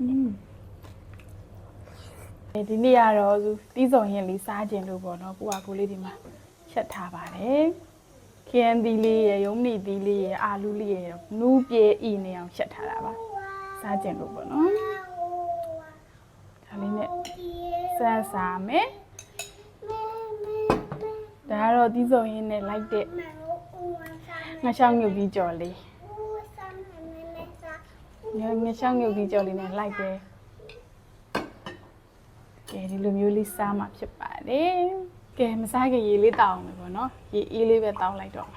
อืมဒီနေ့ကတော့သူတီးစုံရင်လေးစားခြင်းလို့ပေါ့နော်ကိုကကိုလေးဒီမှာချက်ထားပါတယ်ခရမ်းသီးလေးရယ်ရုံးမနီသီးလေးရယ်အာလူးလေးရယ်နူးပြေဤနေအောင်ချက်ထားတာပါစားခြင်းလို့ပေါ့နော်ဒါလေးနဲ့စမ်းစားမယ်ဒါကတော့တီးစုံရင်နဲ့လိုက်တဲ့ငါချောင်းမြုပ်ပြီးကြော်လေး ငါငါချောင်းမြုပ်ပြီးကြော်လေးနဲ့လိုက်တယ်ကဲဒီလိုမျိုးလေးစားမှဖြစ်ပါတယ်ကဲမစားခင်ရေလေးတောင်းမယ်ပေါ့နော်ရေအေးလေးပဲတောင်းလိုက်တော့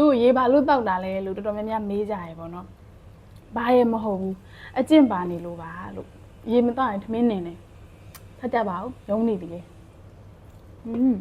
သူရေဘာလို့တောက်တာလဲလို့တော်တော်များများမေးကြရပေါ့နော် ဘာရဲမဟုတ်ဘူးအကျင့်ပါနေလို့ပါလို့ရေမတောက်ရင်ထမင်းနေတယ်ဖတ်ကြပါဦးရုံးနေပြီလေอืม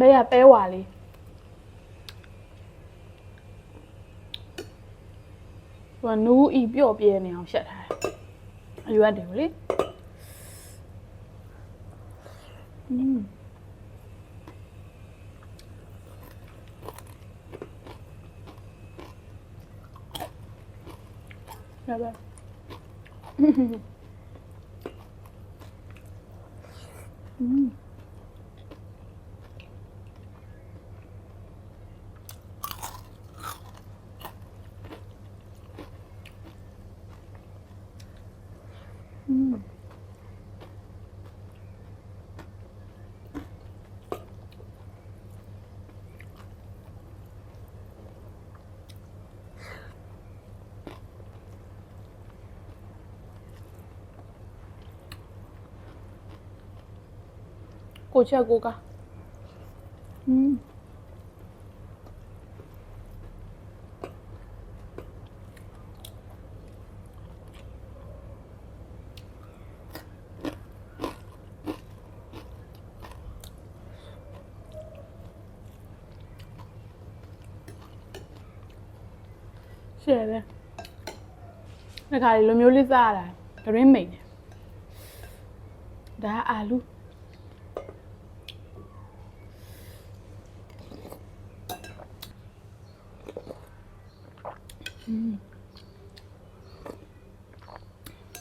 ဘယ်ရပဲဝါလေးဟိုကနူးဤပြော့ပြဲနေအောင်ရှက်ထားတယ်အရွက်တယ်လေอืมရပါอืม ကိုချက်ကိုကอืมရှယ်ပဲဒီခါလေးလိုမျိုးလေးစားရတာဒရင်းမိန်တယ်ဒါကအာလူ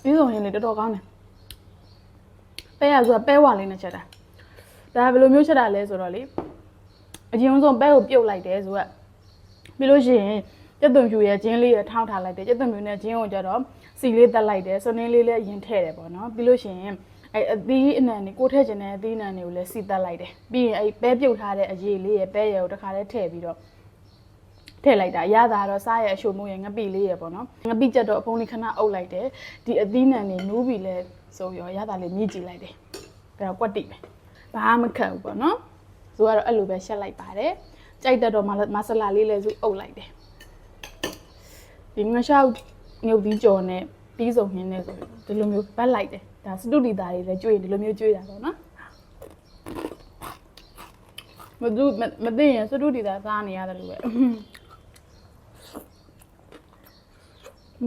ဒီဆိုရင်လေတော်တော်ကောင်းတယ်ပဲရဆိုတာပဲဝါလေးနဲ့ချက်တာဒါကဘယ်လိုမျိုးချက်တာလဲဆိုတော့လေအရင်ဆုံးပဲကိုပြုတ်လိုက်တယ်ဆိုတော့ပြီးလို့ရှိရင်ကျက်သွန်ဖြူရဲ့ဂျင်းလေးရထောင်းထားလိုက်တယ်ကျက်သွန်ဖြူနဲ့ဂျင်းကိုကျတော့စီလေးတက်လိုက်တယ်စွနင်းလေးလည်းအရင်ထည့်တယ်ပေါ့နော်ပြီးလို့ရှိရင်အဲအသီးအနှံတွေကိုထည့်ချင်တဲ့အသီးအနှံတွေကိုလည်းစီတက်လိုက်တယ်ပြီးရင်အဲပဲပြုတ်ထားတဲ့အရေးလေးရပဲရကိုတစ်ခါလေးထည့်ပြီးတော့ ထည့်လိုက်တာရတာတော့စားရအရှို့မိုးရငပိလေးရပေါ့နော်ငပိချက်တော့အဖုံးလေးခဏအုပ်လိုက်တယ်ဒီအသီးနှံနေနူးပြီလဲဆိုရောရတာလေးမြည်ကြည့်လိုက်တယ်ဒါတော့ကွက်တိပဲဘာမှမခက်ဘူးပေါ့နော်ဆိုကတော့အဲ့လိုပဲရှက်လိုက်ပါတယ်ကြိုက်တတ်တော့မဆလာလေးလည်းစုအုပ်လိုက်တယ်ဒီငရှောက်ငုတ်သီးကြော်နဲ့ပြီးဆုံးဟင်းနဲ့ဆိုဒီလိုမျိုးပတ်လိုက်တယ်ဒါစတုဒီသားတွေလည်းကြွေးဒီလိုမျိုးကြွေးတာပေါ့နော်မသူမမသိရင်စတုဒီသားစားနေရတယ်လို့ပဲ อื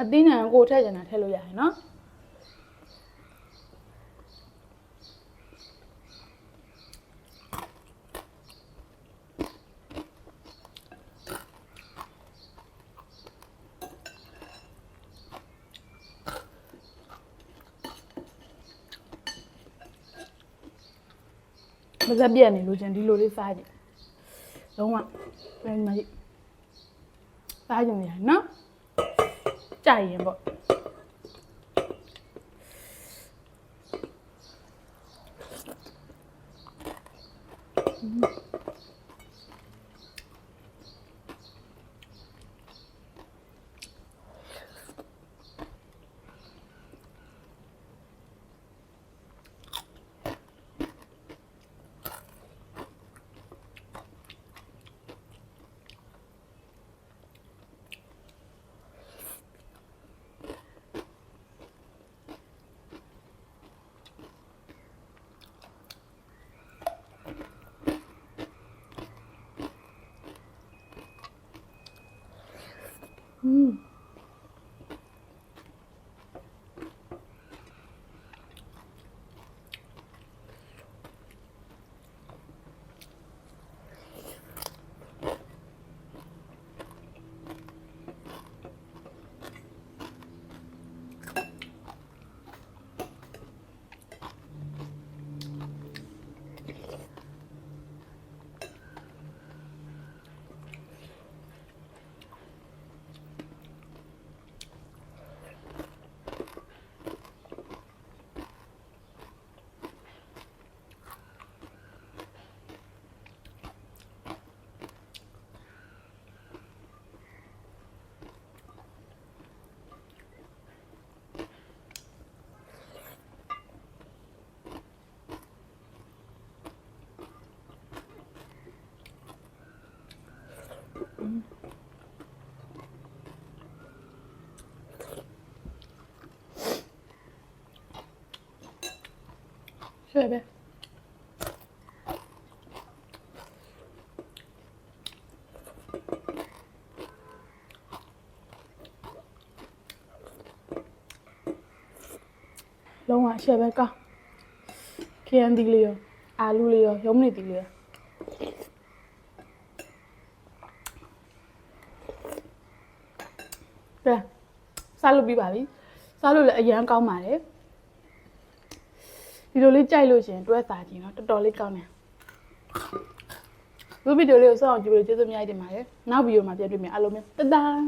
အသီးနှံကိုထည့်ချင်တာထည့်လို့ရတယ်နော်မစက်ပြက်နေလို့ချင်းဒီလိုလေးစားကြည့်လုံးဝဘယ်မှာကြည့်စားကြည့်နေရနော် ကြို က် Şöyle bir. Long à, şöyle bir ka. Kiyen diliyor. Alu diliyor. Yomni diliyor. Đây. Sao lục bị bảo đi. Sao lục lại dán cao mà đấy. ဒီလေးရောကဲစားလို့ပြီးပါပြီစားလို့လည်းအရန်ကောင်းပါတယ်ဒီလိုလေးကြိုက်လို့ရှရင်တွဲစားကြည့်နော်တော်တော်လေးကောင်းတယ်ဒီဗီဒီယိုလေးကိုစောင့်ကြည့်လို့ကျေးဇူးအများကြီးတင်ပါတယ်နောက်ဗီဒီယိုမှာပြန်တွေ့မယ်အားလုံးပဲတတန်း